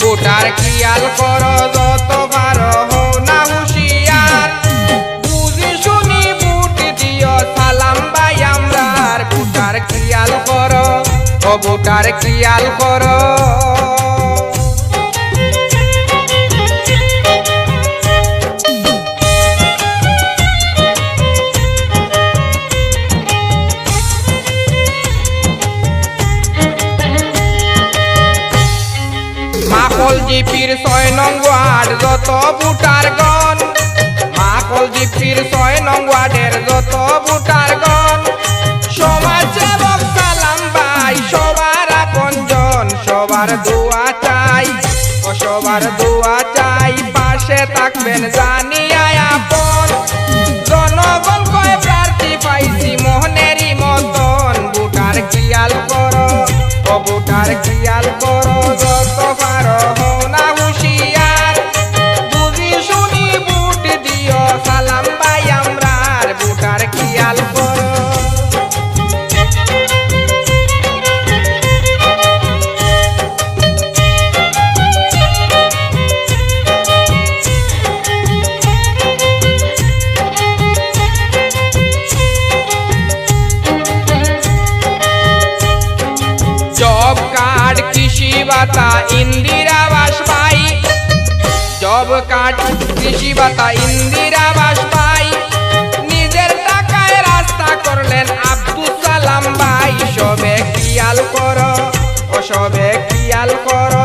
বুটার খেয়াল কর, যত বার হও না হুশিয়ার। বুঝি শুনি বুট দিও সালাম ভাই আমরার। বুটার খেয়াল কর, ও কর। মাকল জিপির ছয় নং ওয়ার্ড যত বুটার গন মাকল জিপির ছয় নং ওয়ার্ডের যত বুটার গন সমাজ সেবক সালাম ভাই সবার আপনজন সবার দোয়া চাই সবার দোয়া চাই, পাশে থাকবেন জানিয়ায় কৃষি ভাতা ইন্দিরা আবাস পাই জব কার্ড কৃষি ভাতা ইন্দিরা আবাস পাই নিজের টাকায় রাস্তা করলেন আব্দুল সালাম ভাই। সবে খেয়াল কর ও সবে খেয়াল করো।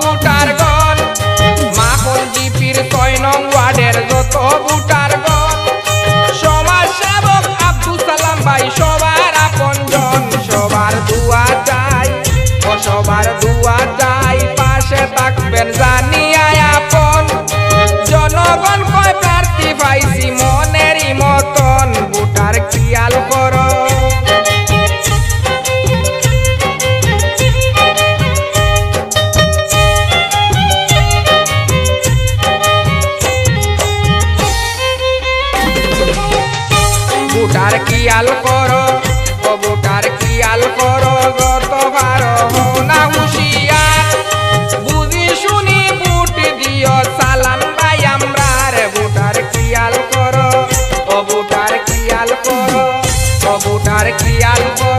বুটার গন মা জিপির ছয় নং ওয়ার্ডের যত বুটার গন সমাজ সেবক আব্দুল সালাম ভাই, সবার আপন জন সবার দুয়া চাই ও সবার দুয়া চাই, পাশে থাকবেন জানিয়ায় খিয়াল কর কবুটার খিয়াল কর গতবার না হুশিয়ার। বুঝি শুনি বুট দিও সালাম ভাই আমরার। বুটার খিয়াল কর কবুটার খিয়াল কর কবুটার খিয়াল কর।